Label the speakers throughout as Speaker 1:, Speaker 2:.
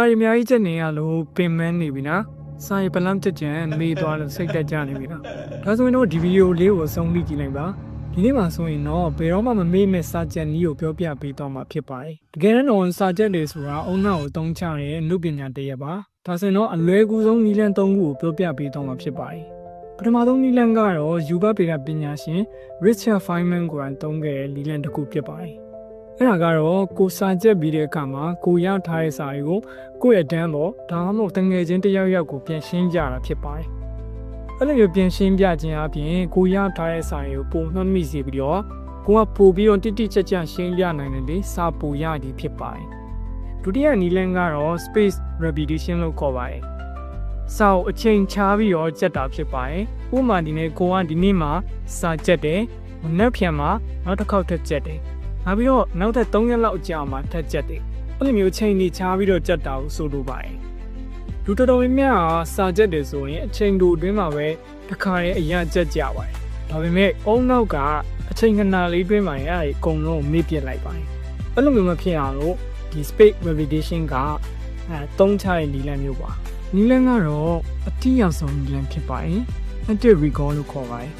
Speaker 1: စာရီအများကြီးချက်နေရလို့ပင်မနေပြီနော်စာရီပလမ်ချက်ချင်မေးသွားလို့စိတ်တက်ကြနေပြီနော်ဒါဆိုရင်တော့ဒီဗီဒီယိုလေးကိုအဆုံးထိကြည့်လိုက်ပါဒီနေ့မှာဆိုရင်တော့ဘယ်တော့မှမမေ့မဲ့စာချက်နည်းကိုပြောပြပေးတော့မှာဖြစ်ပါတယ်တကယ်တော့စာချက်တွေဆိုတာအုံနောက်ကိုတုံးချတဲ့လူပညာတစ်ရပ်ပါဒါဆိုရင်တော့အလွယ်ကူဆုံးနည်းလမ်း၃ခုကိုပြောပြပေးတော့မှာဖြစ်ပါတယ်ပထမဆုံးနည်းလမ်းကတော့ယူဘပေကပညာရှင် Richard Feynman ကိုယ်တိုင်သုံးခဲ့တဲ့နည်းလမ်းတစ်ခုဖြစ်ပါတယ် အဲ့ဒါကတော့ကိုစာချက်ပြီးတဲ့အခါမှာကိုရထားတဲ့စာတွေကိုကိုယ့်ရဲ့တန်းပေါ်ဒါမှမဟုတ်တငယ်ချင်းတစ်ယောက်ယောက်ကိုပြန်ရှင်းကြတာဖြစ်ပါတယ်။အဲ့လိုမျိုးပြန်ရှင်းပြခြင်းအပြင်ကိုရထားတဲ့စာတွေကိုပုံနှမိစေပြီးတော့ကိုကပို့ပြီးတော့တိတိကျကျရှင်းပြနိုင်တယ်လေစာပိုရသည်ဖြစ်ပါတယ်။ဒုတိယနည်းလမ်းကတော့ space repetition လို့ခေါ်ပါတယ်။စာကိုအချိန်ချပြီးတော့ကြက်တာဖြစ်ပါတယ်။ဥပမာဒီနေ့ကိုကဒီနေ့မှာစာကြက်တယ်။မနေ့ဖြန်မှာနောက်တစ်ခေါက်ထပ်ကြက်တယ်။ နောက်ပြီးတော့နောက်ထပ်3ရက်လောက်ကြာမှထပ်ကြက်တယ်။အဲ့လိုမျိုးချိန်ကြီးချားပြီးတော့ကြက်တာကိုဆိုလိုပါတယ်လူတော်တော်များများကစာကြက်တယ်ဆိုရင်အချိန်တူအတွင်းမှာပဲတစ်ခါရဲ့အရာကြက်ကြပါတယ်ဒါပေမဲ့အုံနောက်ကအချိန်ခဏလေးတွင်းမှာရဲ့အဲ့ဒီအကုန်လုံးကိုမေ့ပြစ်လိုက်ပါတယ်အဲ့လိုမျိုးမဖြစ်အောင်လို့ဒီ space repetition ကအဲသုံးချတဲ့နည်းလမ်းမျိုးပါနည်းလမ်းကတော့အတိအကျဆုံးနည်းလမ်းဖြစ်ပါတယ် active recall လို့ခေါ်ပါတယ်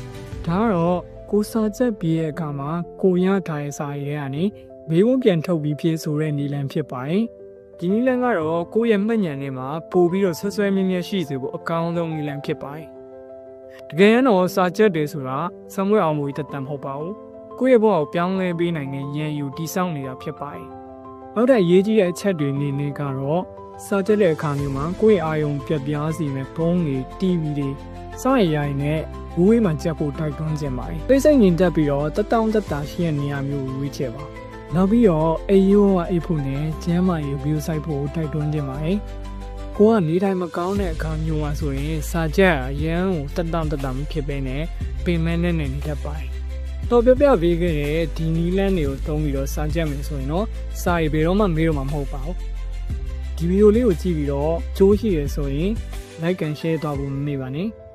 Speaker 1: ဒါကတော့ ကိုစာချက်ပြီးရဲ့အခါမှာကိုရထားတဲ့စာရဲကနေဘေးဝန်းပြန်ထုတ်ပြီးပြေးဆိုတဲ့နီလန်ဖြစ်ပါတယ်။ဒီနီလန်ကတော့ကိုယ့်ရဲ့မှတ်ဉာဏ်ထဲမှာပို့ပြီးတော့ဆွဆွဲမြဲမြဲရှိစေဖို့အကောင်းဆုံးနီလန်ဖြစ်ပါတယ်။တကယ်ရင်တော့စာချက်တွေဆိုတာစမွေအောင်မူတတ်တမ်းမဟုတ်ပါဘူး။ကိုယ့်ရဲ့ဘဝကိုပြောင်းလဲပေးနိုင်တဲ့ရန်ယူတည်ဆောက်နေတာဖြစ်ပါတယ်။နောက်တဲ့အရေးကြီးတဲ့အချက်တွေအနေနဲ့ကတော့စာချက်တဲ့အခါမျိုးမှာကိုယ့်ရဲ့အာယုံပြတ်ပြားစီမဲ့ဖုန်းတွေ TV တွေ စောင့်ရရိုင်နဲ့ဝေးမှကြက်ဖို့တိုက်တွန်းခြင်းပါတယ်။သိစိတ်ငြိမ်သက်ပြီးတော့တတောင်းတတာရှိတဲ့နေရာမျိုးကိုရွေးချယ်ပါ။နောက်ပြီးတော့အေးရိုးကအိပ်ဖို့နဲ့ကျမ်းမာရေး view site ဖို့တိုက်တွန်းခြင်းပါတယ်။ကိုကနေတိုင်းမကောင်းတဲ့အခါမျိုးပါဆိုရင်စာချက်အရန်ကိုတက်တောင့်တက်တာမဖြစ်ဘဲနဲ့ပင်မနဲ့နေနေတတ်ပါတယ်။တော့ပြပြပေးခဲ့တဲ့ဒီနီလန်းတွေကိုသုံးပြီးတော့စာချက်မယ်ဆိုရင်တော့စာရေးဘယ်တော့မှမေးတော့မှာမဟုတ်ပါဘူး။ဒီဗီဒီယိုလေးကိုကြည့်ပြီးတော့ကြိုးရှိရဆိုရင် like and share တော့ဖို့မမေ့ပါနဲ့။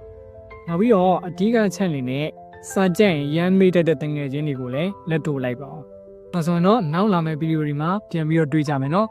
Speaker 1: နောက်ပြီးတော့အဓိကချက်အနေနဲ့စာချက်ရင်ရမ်းမေးတတ်တဲ့တငယ်ချင်းတွေကိုလည်းလက်တို့လိုက်ပါအောင်ဒါဆိုရင်တော့နောက်လာမယ့်ဗီဒီယိုတွေမှာပြန်ပြီးတော့တွေ့ကြမယ်နော်